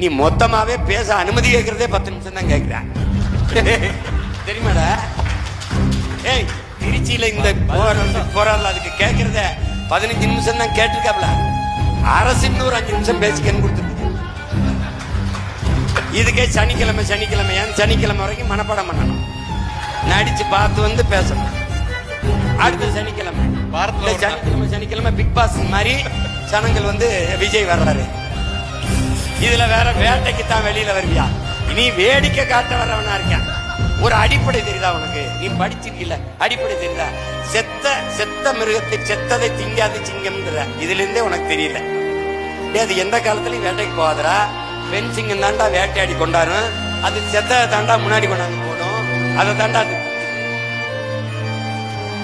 நீ மொத்தமாவே பேச அனுமதி கேட்கறதே பத்து நிமிஷம் தான் கேட்கிற தெரியுமாடா? ஏய் திருச்சியில இந்த போராடல அதுக்கு கேட்கறத பதினஞ்சு நிமிஷம் தான் கேட்டிருக்காப்ல. அரசு இன்னொரு அஞ்சு நிமிஷம் பேசிக்கன்னு கொடுத்துருக்கு இதுக்கே சனிக்கிழமை சனிக்கிழமை ஏன் சனிக்கிழமை வரைக்கும் மனப்பாடம் பண்ணணும். நடிச்சு பார்த்து வந்து பேசணும். அடுத்த சனிக்கிழமை. சனிக்கிழமை சனிக்கிழமை பிக் பாஸ் மாதிரி ஜனங்கள் வந்து விஜய் வர்றாரு. இதுல வேற வேட்டைக்கு தான் வெளியில வருவியா? நீ வேடிக்கை காட்ட வரவனா இருக்கேன் ஒரு அடிப்படை தெரியுதா உனக்கு? நீ படிச்சிருக்கல அடிப்படை தெரியுதா? செத்த செத்த மிருகத்தை செத்ததை திங்காது சிங்கம் இதுல இருந்தே உனக்கு தெரியல. அது எந்த காலத்துலயும் வேட்டைக்கு போகாதரா பெண் சிங்கம் தாண்டா வேட்டையாடி கொண்டாடும் அது செத்த தாண்டா முன்னாடி கொண்டாந்து போடும். அதை தாண்டா அது.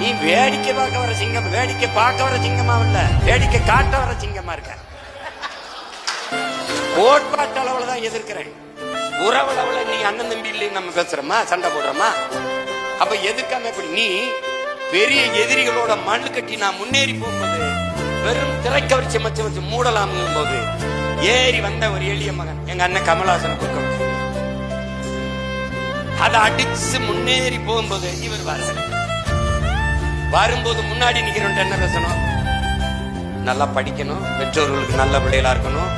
நீ வேடிக்கை பார்க்க வர சிங்கம் வேடிக்கை பார்க்க வர சிங்கமா இல்ல வேடிக்கை காட்ட வர சிங்கமா இருக்க. கோட்பாட்டு அளவுல தான் எதிர்க்கிறேன். உறவளவுல நீ அண்ணன் தம்பி இல்லைன்னு நம்ம பேசுறோமா? சண்டை போடுறோமா? அப்ப எதிர்க்காம இப்படி நீ பெரிய எதிரிகளோட மண்ணு கட்டி நான் முன்னேறி போகும்போது வெறும் திரைக்கவரிச்சி மச்சம் வச்சு மூடலாம் போது ஏறி வந்த ஒரு எளிய மகன் எங்க அண்ணன் கமலாசன் பக்கம் அதை அடிச்சு முன்னேறி போகும்போது இவர் வர்றாரு. வரும்போது முன்னாடி நிக்கிறவன் என்ன பேசணும்? நல்லா படிக்கணும் பெற்றோர்களுக்கு நல்ல பிள்ளைகளா இருக்கணும்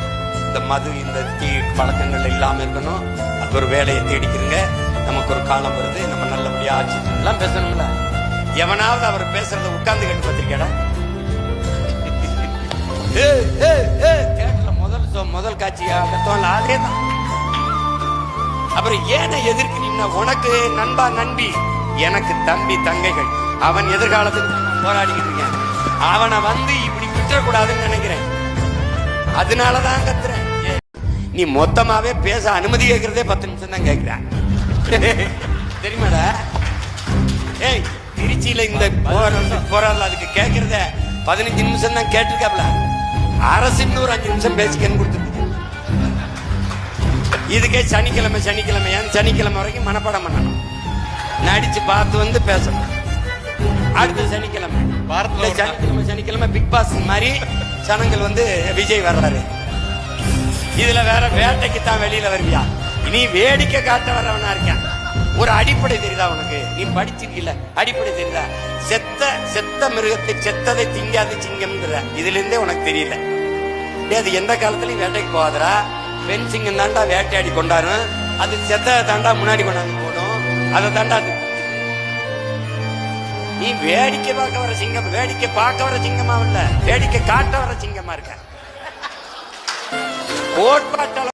இந்த மது இந்த தீ பழக்கங்கள் இல்லாம இருக்கணும். அது ஒரு வேலையை தேடிக்கிறங்க. நமக்கு ஒரு காலம் வருது. நம்ம நல்லபடியா ஆட்சி எல்லாம் பேசணும்ல. எவனாவது அவர் பேசுறத உட்கார்ந்து கேட்டு பார்த்திருக்கடா? ஏய், முதல் முதல் காட்சியா கத்தவன்ல அதே தான். அப்புறம் ஏன எதிர்க்கிறீங்கன்னா உனக்கு நண்பா நண்பி எனக்கு தம்பி தங்கைகள். அவன் எதிர்காலத்துக்கு போராடிக்கிட்டு இருக்கேன். அவனை வந்து இப்படி விட்டுறக்கூடாதுன்னு நினைக்கிறேன். அதனாலதான் கத்துறேன். ஏ, நீ மொத்தமாவே பேச அனுமதி கேட்கறதே பத்து நிமிஷம் தான் கேட்கிற தெரியுமாடா? ஏய் திருச்சியில இந்த போராடல அதுக்கு கேட்கறத பதினஞ்சு நிமிஷம் தான் கேட்டிருக்காப்ல. அரசு இன்னொரு அஞ்சு நிமிஷம் பேசிக்கன்னு கொடுத்துருக்கு. இதுக்கே சனிக்கிழமை சனிக்கிழமை ஏன் சனிக்கிழமை வரைக்கும் மனப்பாடம் பண்ணணும். நடிச்சு பார்த்து வந்து பேசணும். அடுத்த சனிக்கிழமை. சனிக்கிழமை சனிக்கிழமை பிக் பாஸ் மாதிரி ஜனங்கள் வந்து விஜய் வர்றாரு. இதுல வேற வேட்டைக்கு தான் வெளியில வருவியா? நீ வேடிக்கை காட்ட வர்றவனா இருக்கேன். ஒரு அடிப்படை தெரியுதா உனக்கு? நீ படிச்சிருக்கல அடிப்படை தெரியுதா? செத்த செத்த மிருகத்தை செத்ததை திங்காது சிங்கம்ன்ற இதுல இருந்தே உனக்கு தெரியல. டேய், அது எந்த காலத்துலயும் வேட்டைக்கு போகாதரா பெண் சிங்கம் தாண்டா வேட்டையாடி கொண்டாடும் அது செத்த தாண்டா முன்னாடி கொண்டாந்து போடும். அதை தாண்டா அது நீ வேடிக்கை பார்க்க வர சிங்கம் வேடிக்கை பார்க்க வர சிங்கமா இல்ல. வேடிக்கை காட்ட வர சிங்கமா இருக்க. கோட்பாட்டு